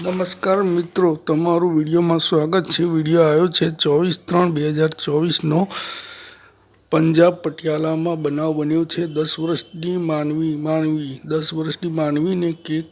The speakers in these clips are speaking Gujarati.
નમસ્કાર મિત્રો, તમારું વિડીયોમાં સ્વાગત છે. વીડિયો આવ્યો છે ચોવીસ ત્રણ બે હજાર ચોવીસનો. પંજાબ પટિયાલામાં બનાવ બન્યો છે. દસ વર્ષની માનવી માનવી, દસ વર્ષની માનવીને કેક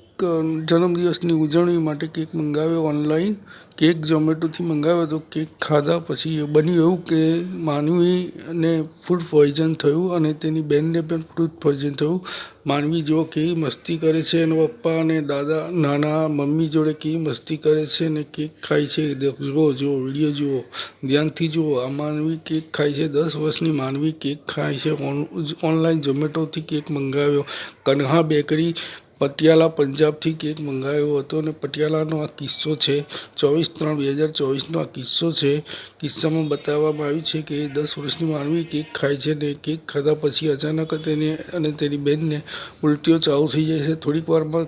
જન્મદિવસની ઉજવણી માટે કેક મંગાવ્યો ઓનલાઈન. કેક ઝોમેટોથી મંગાવ્યો તો કેક ખાધા પછી બન્યું એવું કે માનવીને ફૂડ પોઈઝન થયું અને તેની બેનને પણ ફૂડ પોઈઝન થયું. માનવી જો કેવી મસ્તી કરે છે એના પપ્પા અને દાદા, નાના, મમ્મી જોડે કેવી મસ્તી કરે છે અને કેક ખાય છે. જુઓ જુઓ, વીડિયો જુઓ, ધ્યાનથી જુઓ. આ માનવી કેક ખાય છે. દસ વર્ષની માનવી કેક ખાય છે. ઓન- ઓનલાઈન ઝોમેટોથી કેક મંગાવ્યો. કન્હા બેકરી પટિયાલા પંજાબથી કેક મંગાવ્યો હતો અને પટિયાલાનો આ કિસ્સો છે. ચોવીસ ત્રણ બે હજાર ચોવીસનો આ કિસ્સો છે. કિસ્સામાં બતાવવામાં આવ્યું છે કે દસ વર્ષની માનવી કેક ખાય છે ને કેક ખાધા પછી અચાનક તેને અને તેની બહેનને ઉલટીઓ ચાલુ થઈ જાય છે. થોડીક વારમાં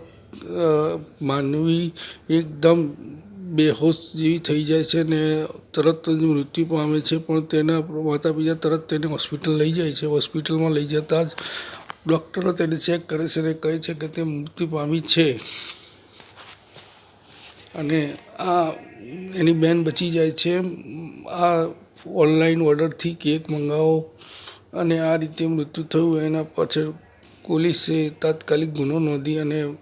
માનવી એકદમ બેહોશ જેવી થઈ જાય છે ને તરત જ મૃત્યુ પામે છે, પણ તેના માતા પિતા તરત તેને હોસ્પિટલ લઈ જાય છે. હોસ્પિટલમાં લઈ જતાં જ ડૉક્ટરો તેને ચેક કરે છે અને કહે છે કે તે મૃત્યુ પામી છે. અને આ એની બેન બચી જાય છે. આ ઓનલાઈન ઓર્ડરથી કેક મંગાવો અને આ રીતે મૃત્યુ થયું. એના પાછળ પોલીસે તાત્કાલિક ગુનો નોંધી અને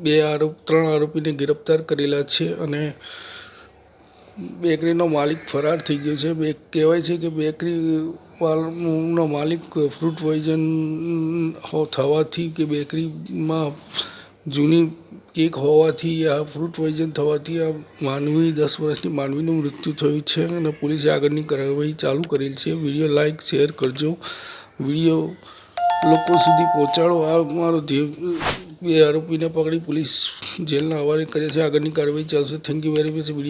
બે આરોપ, ત્રણ આરોપીને ગિરફ્તાર કરેલા છે અને બેકરીનો માલિક ફરાર થઈ ગયો છે. બે કહેવાય છે કે બેકરી વાળનો માલિક ફ્રૂટ પોઈઝન થવાથી કે બેકરીમાં જૂની કેક હોવાથી, આ ફ્રૂટ પોઈઝન થવાથી આ માનવી, દસ વર્ષની માનવીનું મૃત્યુ થયું છે અને પોલીસે આગળની કાર્યવાહી ચાલુ કરેલ છે. વીડિયો લાઈક, શેર કરજો. વીડિયો લોકો સુધી પહોંચાડો. આ મારો ધ્યેય, બે આરોપીને પકડી પોલીસ જેલના હવાલે કરે છે. આગળની કાર્યવાહી ચાલશે. Thank you very much